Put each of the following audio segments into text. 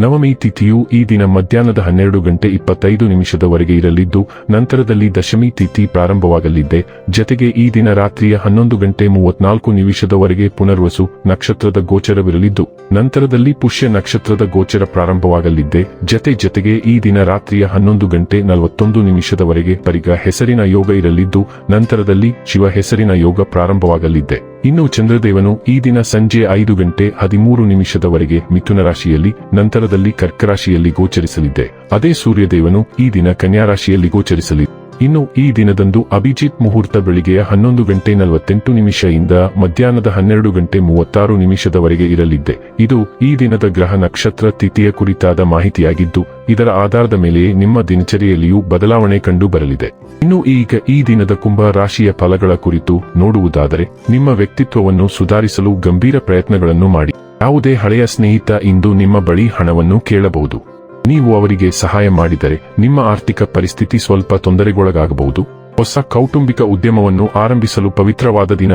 ನವಮಿ ತಿಥಿಯು ಈ ದಿನ ಮಧ್ಯಾಹ್ನದ ಹನ್ನೆರಡು ಗಂಟೆ ಇಪ್ಪತ್ತೈದು ನಿಮಿಷದವರೆಗೆ ಇರಲಿದ್ದು, ನಂತರದಲ್ಲಿ ದಶಮಿ ತಿಥಿ ಪ್ರಾರಂಭವಾಗಲಿದೆ ಜತೆಗೆ ಈ ದಿನ ರಾತ್ರಿಯ ಹನ್ನೊಂದು ಗಂಟೆ ಮೂವತ್ನಾಲ್ಕು ನಿಮಿಷದವರೆಗೆ ಪುನರ್ವಸು ನಕ್ಷತ್ರದ ಗೋಚರವಿರಲಿದ್ದು, ನಂತರದಲ್ಲಿ ಪುಷ್ಯ ನಕ್ಷತ್ರದ ಗೋಚರ ಪ್ರಾರಂಭವಾಗಲಿದ್ದೆ. ಜತೆ ಜತೆಗೆ ಈ ದಿನ ರಾತ್ರಿಯ ಹನ್ನೊಂದು ಗಂಟೆ ನಲವತ್ತೊಂದು ನಿಮಿಷದವರೆಗೆ ಪರಿಗ ಹೆಸರಿನ ಯೋಗ ಇರಲಿದ್ದು, ನಂತರದಲ್ಲಿ ಶಿವ ಹೆಸರಿನ ಯೋಗ ಪ್ರಾರಂಭವಾಗಲಿದ್ದೆ. ಇನ್ನು ಚಂದ್ರದೇವನು ಈ ದಿನ ಸಂಜೆ ಐದು ಗಂಟೆ ಹದಿಮೂರು ನಿಮಿಷದವರೆಗೆ ಮಿಥುನ ರಾಶಿಯಲ್ಲಿ, ನಂತರದಲ್ಲಿ ಕರ್ಕರಾಶಿಯಲ್ಲಿ ಗೋಚರಿಸಲಿದ್ದೆ. ಗೋಚರಿಸಲಿದೆ ಅದೇ ಸೂರ್ಯದೇವನು ಈ ದಿನ ಕನ್ಯಾ ರಾಶಿಯಲ್ಲಿ ಗೋಚರಿಸಲಿದೆ ಇನ್ನು ಈ ದಿನದಂದು ಅಭಿಜಿತ್ ಮುಹೂರ್ತ ಬೆಳಿಗ್ಗೆಯ ಹನ್ನೊಂದು ಗಂಟೆ ನಲವತ್ತೆಂಟು ನಿಮಿಷದಿಂದ ಮಧ್ಯಾಹ್ನದ ಹನ್ನೆರಡು ಗಂಟೆ ಮೂವತ್ತಾರು ನಿಮಿಷದವರೆಗೆ ಇರಲಿದೆ ಇದು ಈ ದಿನದ ಗ್ರಹ ನಕ್ಷತ್ರ ತಿಥಿಯ ಕುರಿತಾದ ಮಾಹಿತಿಯಾಗಿದ್ದು, ಇದರ ಆಧಾರದ ಮೇಲೆ ನಿಮ್ಮ ದಿನಚರಿಯಲ್ಲಿಯೂ ಬದಲಾವಣೆ ಕಂಡು ಬರಲಿದೆ. ಇನ್ನು ಈಗ ಈ ದಿನದ ಕುಂಭ ರಾಶಿಯ ಫಲಗಳ ಕುರಿತು ನೋಡುವುದಾದರೆ, ನಿಮ್ಮ ವ್ಯಕ್ತಿತ್ವವನ್ನು ಸುಧಾರಿಸಲು ಗಂಭೀರ ಪ್ರಯತ್ನಗಳನ್ನು ಮಾಡಿ. ಯಾವುದೇ ಹಳೆಯ ಸ್ನೇಹಿತ ಇಂದು ನಿಮ್ಮ ಬಳಿ ಹಣವನ್ನು ಕೇಳಬಹುದು. ನೀವು ಅವರಿಗೆ ಸಹಾಯ ಮಾಡಿದರೆ ನಿಮ್ಮ ಆರ್ಥಿಕ ಪರಿಸ್ಥಿತಿ ಸ್ವಲ್ಪ ತೊಂದರೆಗೊಳಗಾಗಬಹುದು. ಹೊಸ ಕೌಟುಂಬಿಕ ಉದ್ಯಮವನ್ನು ಆರಂಭಿಸಲು ಪವಿತ್ರವಾದ ದಿನ.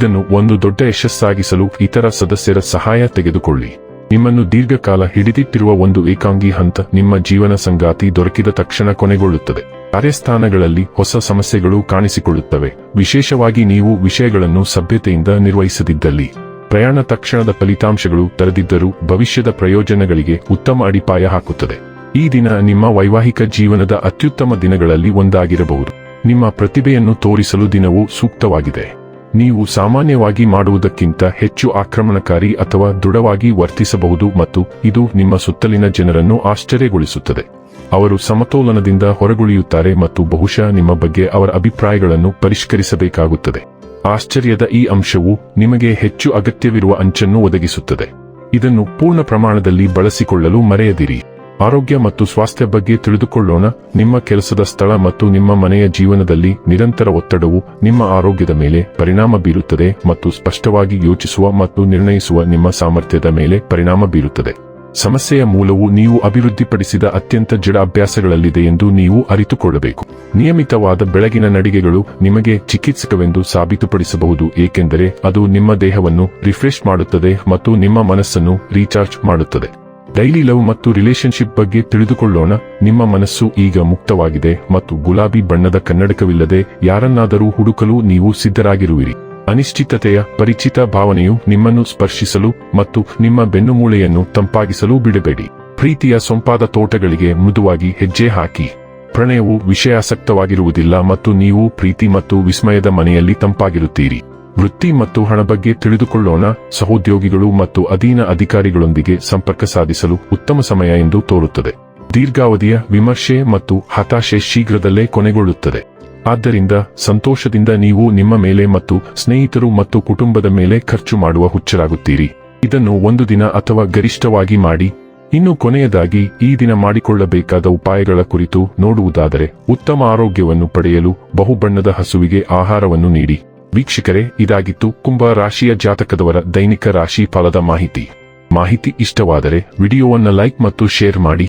ಇದನ್ನು ಒಂದು ದೊಡ್ಡ ಯಶಸ್ಸಾಗಿಸಲು ಇತರ ಸದಸ್ಯರ ಸಹಾಯ ತೆಗೆದುಕೊಳ್ಳಿ. ನಿಮ್ಮನ್ನು ದೀರ್ಘಕಾಲ ಹಿಡಿದಿಟ್ಟಿರುವ ಒಂದು ಏಕಾಂಗಿ ಹಂತ ನಿಮ್ಮ ಜೀವನ ಸಂಗಾತಿ ದೊರಕಿದ ತಕ್ಷಣ ಕೊನೆಗೊಳ್ಳುತ್ತದೆ. ಕಾರ್ಯಸ್ಥಾನಗಳಲ್ಲಿ ಹೊಸ ಸಮಸ್ಯೆಗಳು ಕಾಣಿಸಿಕೊಳ್ಳುತ್ತವೆ. ವಿಶೇಷವಾಗಿ ನೀವು ವಿಷಯಗಳನ್ನು ಸಭ್ಯತೆಯಿಂದ ನಿರ್ವಹಿಸದಿದ್ದಲ್ಲಿ. ಪ್ರಯಾಣ ತಕ್ಷಣದ ಫಲಿತಾಂಶಗಳು ತರದಿದ್ದರೂ ಭವಿಷ್ಯದ ಪ್ರಯೋಜನಗಳಿಗೆ ಉತ್ತಮ ಅಡಿಪಾಯ ಹಾಕುತ್ತದೆ. ಈ ದಿನ ನಿಮ್ಮ ವೈವಾಹಿಕ ಜೀವನದ ಅತ್ಯುತ್ತಮ ದಿನಗಳಲ್ಲಿ ಒಂದಾಗಿರಬಹುದು. ನಿಮ್ಮ ಪ್ರತಿಭೆಯನ್ನು ತೋರಿಸಲು ದಿನವು ಸೂಕ್ತವಾಗಿದೆ. ನೀವು ಸಾಮಾನ್ಯವಾಗಿ ಮಾಡುವುದಕ್ಕಿಂತ ಹೆಚ್ಚು ಆಕ್ರಮಣಕಾರಿ ಅಥವಾ ದೃಢವಾಗಿ ವರ್ತಿಸಬಹುದು ಮತ್ತು ಇದು ನಿಮ್ಮ ಸುತ್ತಲಿನ ಜನರನ್ನು ಆಶ್ಚರ್ಯಗೊಳಿಸುತ್ತದೆ. ಅವರು ಸಮತೋಲನದಿಂದ ಹೊರಗುಳಿಯುತ್ತಾರೆ ಮತ್ತು ಬಹುಶಃ ನಿಮ್ಮ ಬಗ್ಗೆ ಅವರ ಅಭಿಪ್ರಾಯಗಳನ್ನು ಪರಿಷ್ಕರಿಸಬೇಕಾಗುತ್ತದೆ. ಆಶ್ಚರ್ಯದ ಈ ಅಂಶವು ನಿಮಗೆ ಹೆಚ್ಚು ಅಗತ್ಯವಿರುವ ಅಂಚನ್ನು ಒದಗಿಸುತ್ತದೆ. ಇದನ್ನು ಪೂರ್ಣ ಪ್ರಮಾಣದಲ್ಲಿ ಬಳಸಿಕೊಳ್ಳಲು ಮರೆಯದಿರಿ. ಆರೋಗ್ಯ ಮತ್ತು ಸ್ವಾಸ್ಥ್ಯ ಬಗ್ಗೆ ತಿಳಿದುಕೊಳ್ಳೋಣ. ನಿಮ್ಮ ಕೆಲಸದ ಸ್ಥಳ ಮತ್ತು ನಿಮ್ಮ ಮನೆಯ ಜೀವನದಲ್ಲಿ ನಿರಂತರ ಒತ್ತಡವು ನಿಮ್ಮ ಆರೋಗ್ಯದ ಮೇಲೆ ಪರಿಣಾಮ ಬೀರುತ್ತದೆ ಮತ್ತು ಸ್ಪಷ್ಟವಾಗಿ ಯೋಚಿಸುವ ಮತ್ತು ನಿರ್ಣಯಿಸುವ ನಿಮ್ಮ ಸಾಮರ್ಥ್ಯದ ಮೇಲೆ ಪರಿಣಾಮ ಬೀರುತ್ತದೆ. ಸಮಸ್ಯೆಯ ಮೂಲವು ನೀವು ಅಭಿವೃದ್ಧಿಪಡಿಸಿದ ಅತ್ಯಂತ ಜಡ ಅಭ್ಯಾಸಗಳಲ್ಲಿದೆ ಎಂದು ನೀವು ಅರಿತುಕೊಳ್ಳಬೇಕು. ನಿಯಮಿತವಾದ ಬೆಳಗಿನ ನಡಿಗೆಗಳು ನಿಮಗೆ ಚಿಕಿತ್ಸಕವೆಂದು ಸಾಬೀತುಪಡಿಸಬಹುದು, ಏಕೆಂದರೆ ಅದು ನಿಮ್ಮ ದೇಹವನ್ನು ರಿಫ್ರೆಶ್ ಮಾಡುತ್ತದೆ ಮತ್ತು ನಿಮ್ಮ ಮನಸ್ಸನ್ನು ರೀಚಾರ್ಜ್ ಮಾಡುತ್ತದೆ. ಡೈಲಿ ಲವ್ ಮತ್ತು ರಿಲೇಶನ್ಶಿಪ್ ಬಗ್ಗೆ ತಿಳಿದುಕೊಳ್ಳೋಣ. ನಿಮ್ಮ ಮನಸ್ಸು ಈಗ ಮುಕ್ತವಾಗಿದೆ ಮತ್ತು ಗುಲಾಬಿ ಬಣ್ಣದ ಕನ್ನಡಕವಿಲ್ಲದೆ ಯಾರನ್ನಾದರೂ ಹುಡುಕಲು ನೀವು ಸಿದ್ಧರಾಗಿರುವಿರಿ. ಅನಿಶ್ಚಿತತೆಯ, ಪರಿಚಿತ ಭಾವನೆಯು ನಿಮ್ಮನ್ನು ಸ್ಪರ್ಶಿಸಲು ಮತ್ತು ನಿಮ್ಮ ಬೆನ್ನುಮೂಳೆಯನ್ನು ತಂಪಾಗಿಸಲು ಬಿಡಬೇಡಿ. ಪ್ರೀತಿಯ ಸೊಂಪಾದ ತೋಟಗಳಿಗೆ ಮೃದುವಾಗಿ ಹೆಜ್ಜೆ ಹಾಕಿ. ಪ್ರಣಯವು ವಿಷಯಾಸಕ್ತವಾಗಿರುವುದಿಲ್ಲ ಮತ್ತು ನೀವು ಪ್ರೀತಿ ಮತ್ತು ವಿಸ್ಮಯದ ಮನೆಯಲ್ಲಿ ತಂಪಾಗಿರುತ್ತೀರಿ. ವೃತ್ತಿ ಮತ್ತು ಹಣ ಬಗ್ಗೆ ತಿಳಿದುಕೊಳ್ಳೋಣ. ಸಹೋದ್ಯೋಗಿಗಳು ಮತ್ತು ಅಧೀನ ಅಧಿಕಾರಿಗಳೊಂದಿಗೆ ಸಂಪರ್ಕ ಸಾಧಿಸಲು ಉತ್ತಮ ಸಮಯ ಎಂದು ತೋರುತ್ತದೆ. ದೀರ್ಘಾವಧಿಯ ವಿಮರ್ಶೆ ಮತ್ತು ಹತಾಶೆ ಶೀಘ್ರದಲ್ಲೇ ಕೊನೆಗೊಳ್ಳುತ್ತದೆ. ಆದ್ದರಿಂದ ಸಂತೋಷದಿಂದ ನೀವು ನಿಮ್ಮ ಮೇಲೆ ಮತ್ತು ಸ್ನೇಹಿತರು ಮತ್ತು ಕುಟುಂಬದ ಮೇಲೆ ಖರ್ಚು ಮಾಡುವ ಹುಚ್ಚರಾಗುತ್ತೀರಿ. ಇದನ್ನು ಒಂದು ದಿನ ಅಥವಾ ಗರಿಷ್ಠವಾಗಿ ಮಾಡಿ. ಇನ್ನು ಕೊನೆಯದಾಗಿ ಈ ದಿನ ಮಾಡಿಕೊಳ್ಳಬೇಕಾದ ಉಪಾಯಗಳ ಕುರಿತು ನೋಡುವುದಾದರೆ ಉತ್ತಮ ಆರೋಗ್ಯವನ್ನು ಪಡೆಯಲು ಬಹುಬಣ್ಣದ ಹಸುವಿಗೆ ಆಹಾರವನ್ನು ನೀಡಿ. ವೀಕ್ಷಕರೇ, ಇದಾಗಿತ್ತು ಕುಂಭ ರಾಶಿಯ ಜಾತಕದವರ ದೈನಿಕ ರಾಶಿ ಫಲದ ಮಾಹಿತಿ. ಮಾಹಿತಿ ಇಷ್ಟವಾದರೆ ವಿಡಿಯೋವನ್ನು ಲೈಕ್ ಮತ್ತು ಶೇರ್ ಮಾಡಿ.